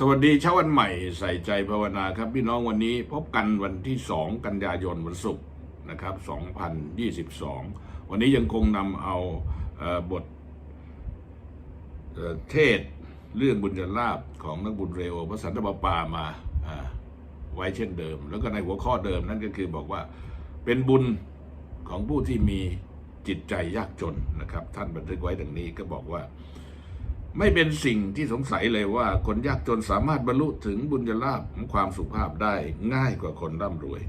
สวัสดีเช้าวันใหม่ใส่ใจภาวนาครับพี่น้องวันนี้พบกันวันที่2กันยายนวันศุกร์นะครับ 2022 วันนี้ยังคงนำเอาเอ่อบทเเทศเรื่องบุญญาลาภของนักบุญเรโอพระสันตะปาปามาาไว้เช่นเดิม แล้วก็ในหัวข้อเดิมนั่นก็คือบอกว่าเป็นบุญของผู้ที่มีจิตใจยากจนนะครับ ท่านบันทึกไว้ดังนี้ก็บอกว่า ไม่เป็นสิ่งที่สงสัยเลยว่าคนยากจนสามารถบรรลุถึงบุญญาลาภของความสุภาพได้ง่ายกว่าคนร่ำรวย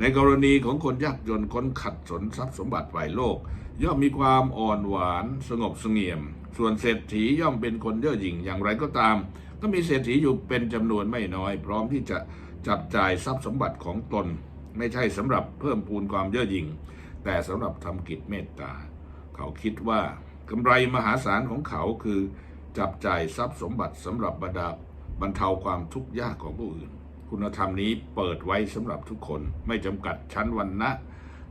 ในกรณีของคนยากจนคนขัดสนทรัพย์สมบัติฝ่ายโลก ย่อมมีความอ่อนหวานสงบเสงี่ยม ส่วนเศรษฐีย่อมเป็นคนเย่อหยิ่งอย่างไรก็ตาม ก็มีเศรษฐีอยู่เป็นจำนวนไม่น้อย พร้อมที่จะจับจ่ายทรัพย์สมบัติของตน ไม่ใช่สำหรับเพิ่มพูนความเย่อหยิ่ง แต่สำหรับทำกิจเมตตา เขาคิดว่ากำไรมหาศาลของเขาคือ จับจ่ายทรัพย์สมบัติสำหรับบรรดาบรรเทาความทุกข์ยากของผู้อื่น คุณธรรมนี้เปิดไว้สำหรับทุกคนไม่จำกัดชั้นวรรณะ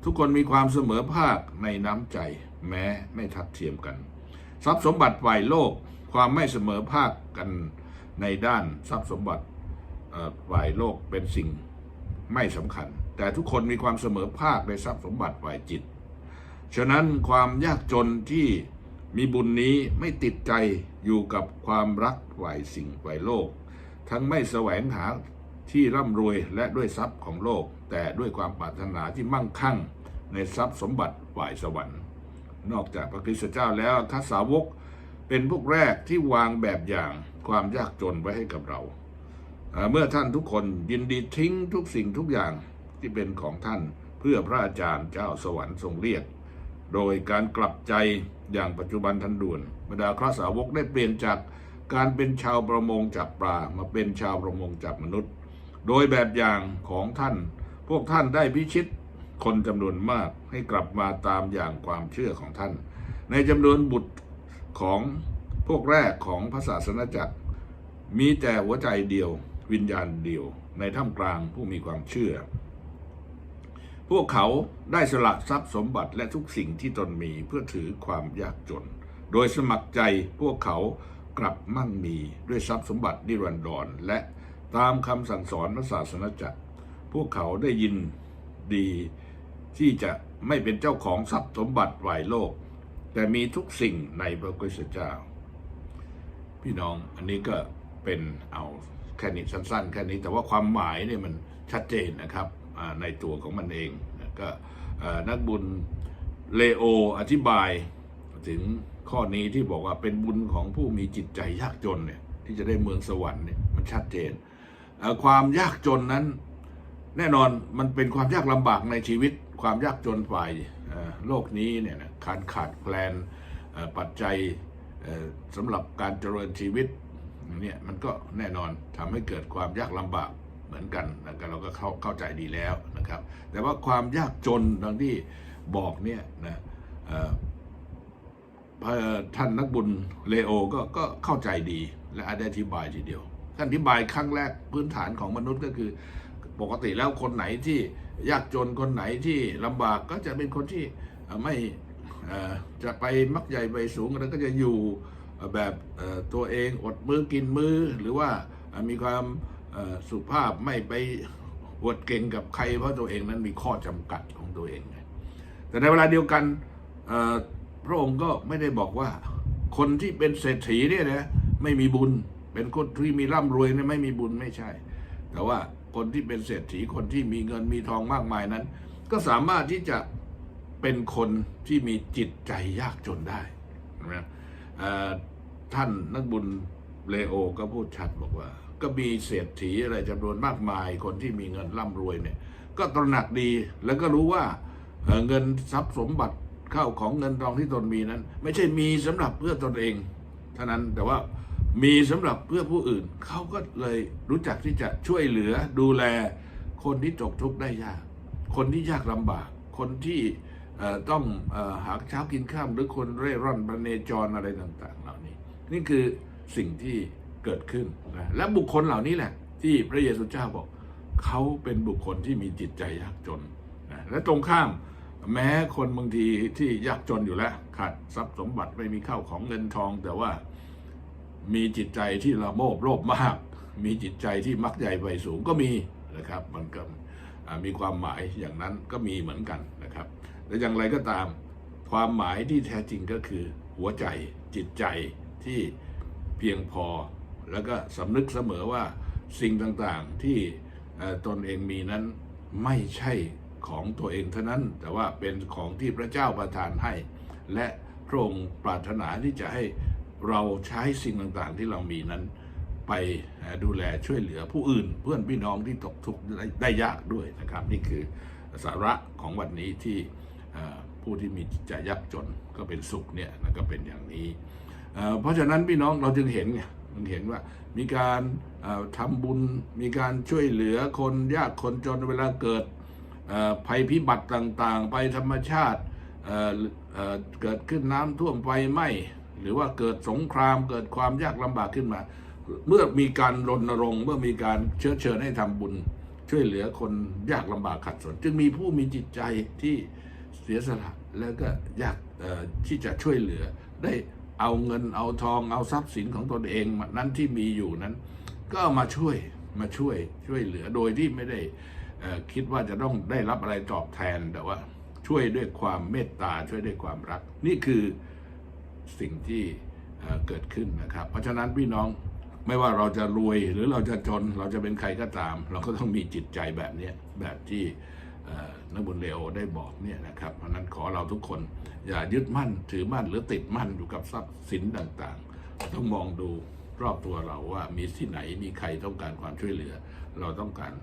ทุกคนมีความเสมอภาคในน้ำใจ แม้ไม่ทัดเทียมกัน ทรัพย์สมบัติฝ่ายโลกความไม่เสมอภาคกันในด้านทรัพย์สมบัติฝ่ายโลกเป็นสิ่งไม่สำคัญ แต่ทุกคนมีความเสมอภาคในทรัพย์สมบัติฝ่ายจิต ฉะนั้นความยากจนที่ มีบุญนี้ไม่ติดใจอยู่กับความรักฝ่ายสิ่งฝ่ายโลก ทั้งไม่แสวงหาที่ร่ำรวยและด้วยทรัพย์ของโลก แต่ด้วยความปรารถนาที่มั่งคั่ง ในทรัพย์สมบัติฝ่ายสวรรค์ นอกจากพระคริสตเจ้าแล้วทัสาวกเป็นพวกแรกที่วางแบบอย่างความยากจนไว้ให้กับเรา เมื่อท่านทุกคนยินดีทิ้งทุกสิ่งทุกอย่างที่เป็นของท่านเพื่อพระอาจารย์เจ้าสวรรค์ทรงเรียก โดยการกลับใจอย่างปัจจุบันทันด่วนบรรดาคราสาวกได้เปลี่ยนจากการเป็นชาวประมงจับปลามาเป็นชาวประมงจับมนุษย์ โดยแบบอย่างของท่าน พวกท่านได้พิชิตคนจำนวนมากให้กลับมาตามอย่างความเชื่อของท่าน ในจำนวนบุตรของพวกแรกของพระศาสนาจักร มีแต่หัวใจเดียว วิญญาณเดียว ในท่ามกลางผู้มีความเชื่อ พวกเขาได้สละทรัพย์สมบัติและทุกสิ่งที่ตนมีเพื่อถือความยากจน โดยสมัครใจพวกเขากลับมั่งมีด้วยทรัพย์สมบัตินิรันดรและตามคำสั่งสอนพระศาสนาจักร พวกเขาได้ยินดีที่จะไม่เป็นเจ้าของทรัพย์สมบัติฝ่ายโลก แต่มีทุกสิ่งในพระคริสตเจ้า พี่น้องอันนี้ก็เป็นเอาแค่นี้สั้นๆ แค่นี้แต่ว่าความหมายเนี่ยมันชัดเจนนะครับ ในตัวของมันเองก็นักบุญเลโออธิบายถึงข้อนี้ที่บอกว่าเป็นบุญของผู้มีจิตใจยากจนเนี่ยที่จะได้เมืองสวรรค์เนี่ยมันชัดเจน ความยากจนนั้น แน่นอนมันเป็นความยากลำบากในชีวิต ความยากจนฝ่ายโลกนี้เนี่ยขาดขาดแคลนปัจจัยสำหรับการเจริญชีวิตเนี่ยมันก็แน่นอนทำให้เกิดความยากลำบาก มือนกันนะครับเราก็เข้าเข้าใจดีแล้วนะครับ แต่ว่าความยากจนดังที่บอกเนี่ยนะท่านนักบุญเลโอก็ก็เข้าใจดีและอธิบายทีเดียวท่านอธิบายครั้งแรกพื้นฐานของมนุษย์ก็คือ ปกติแล้วคนไหนที่ยากจนคนไหนที่ลำบากก็จะเป็นคนที่ไม่จะไปมักใหญ่ไปสูงแล้วก็จะอยู่แบบตัวเองอดมือกินมือหรือว่ามีความ สุภาพไม่ไปวดเก่งกับใครเพราะตัวเองนั้นมีข้อจำกัดของตัวเองแต่ในเวลาเดียวกันพระองค์ก็ไม่ได้บอกว่า คนที่เป็นเศรษฐีเนี่ยนะไม่มีบุญ เป็นคนที่มีร่ำรวยเนี่ยไม่มีบุญไม่ใช่ แต่ว่าคนที่เป็นเศรษฐีคนที่มีเงินมีทองมากมายนั้น ก็สามารถที่จะเป็นคนที่มีจิตใจยากจนได้นะท่านนักบุญเลโอก็พูดชัดบอกว่า ก็มีเศรษฐีอะไรจำนวนมากมาย คนที่มีเงินร่ำรวยเนี่ย ก็ตระหนักดีแล้วก็รู้ว่าเอ่อเงินทรัพย์สมบัติเข้าของเงินทองที่ตนมีนั้น ไม่ใช่มีสำหรับเพื่อตนเอง เท่านั้นแต่ว่ามีสำหรับเพื่อผู้อื่น เขาก็เลยรู้จักที่จะช่วยเหลือดูแล คนที่ตกทุกข์ได้ยาก คนที่ยากลำบาก คนที่ต้องอหาเช้ากินข้ามหรือคนเร่ร่อนประเนจรอะไรต่าง ๆ เหล่านี้ นี่คือสิ่งที่ เกิดขึ้นนะและบุคคลเหล่านี้แหละ ที่พระเยซูเจ้าบอกเขาเป็นบุคคลที่มีจิตใจยากจนนะและตรงข้ามแม้คนบางทีที่ยากจนอยู่แล้วขาดทรัพย์สมบัติไม่มีข้าวของเงินทอง แต่ว่ามีจิตใจที่ละโมบโลภมาก มีจิตใจที่มักใหญ่ไฟสูงก็มีนะครับ มันก็มีความหมายอย่างนั้นก็มีเหมือนกันนะครับแต่อย่างไรก็ตามความหมายที่แท้จริงก็คือหัวใจจิตใจที่เพียงพอ แล้วก็สำนึกเสมอว่าสิ่งต่างๆที่ตนเองมีนั้นไม่ใช่ของตัวเองเท่านั้น แต่ว่าเป็นของที่พระเจ้าประทานให้ และพระองค์ปรารถนาที่จะให้เราใช้สิ่งต่างๆที่เรามีนั้น ไปดูแลช่วยเหลือผู้อื่น เพื่อนพี่น้องที่ตกทุกข์ได้ยากด้วยนะครับ นี่คือสาระของวันนี้ที่ผู้ที่มีจิตใจยากจนก็เป็นสุขเนี่ยนะก็เป็นอย่างนี้ เพราะฉะนั้นพี่น้องเราจึงเห็นไงมัน เห็นว่า มีการเอ่อทำบุญ มีการช่วยเหลือคนยากคนจนเวลาเกิดภัยพิบัติต่างๆไปธรรมชาติเกิดขึ้นน้ำท่วมไฟไหม้หรือว่าเกิดสงครามเกิดความยากลำบากขึ้นมา เมื่อมีการรณรงค์เมื่อมีการเชื้อเชิญให้ทำบุญ ช่วยเหลือคนยากลำบากขัดสน จึงมีผู้มีจิตใจที่เสียสละแล้วก็อยากที่จะช่วยเหลือได้ เอาเงินเอาทองเอาทรัพย์สินของตนเองนั้นที่มีอยู่นั้น ก็มาช่วยมาช่วยช่วยเหลือโดยที่ไม่ได้คิดว่าจะต้องได้รับอะไรตอบแทนแต่ว่า ช่วยด้วยความเมตตาช่วยด้วยความรัก นี่คือสิ่งที่เเกิดขึ้นนะครับ เพราะฉะนั้นพี่น้องไม่ว่าเราจะรวยหรือเราจะจน เราจะเป็นใครก็ตาม เราก็ต้องมีจิตใจแบบนี้แบบที่ นักบุญเลโอได้บอกเนี่ยนะครับเพราะนั้นขอเราทุกคนอย่ายึดมั่นถือมั่นหรือติดมั่นอยู่กับทรัพย์สินต่างๆ ต้องมองดูรอบตัวเราว่ามีที่ไหนมีใครต้องการความช่วยเหลือ เราต้องการ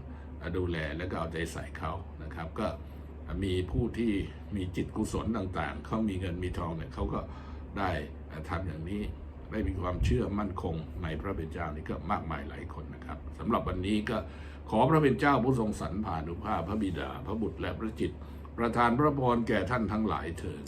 ดูแลและก็เอาใจใส่เขานะครับ ก็มีผู้ที่มีจิตกุศลต่างๆเขามีเงินมีทองเนี่ยเขาก็ได้ทำอย่างนี้ได้มีความเชื่อมั่นคงในพระเป็นเจ้านี่ก็มากมายหลายคนนะครับสำหรับวันนี้ก็ ขอพระเป็นเจ้าผู้ทรงสรรผ่านุภาพพระบิดา พระบุตรและพระจิต ประทานพระพรแก่ท่านทั้งหลายเถิด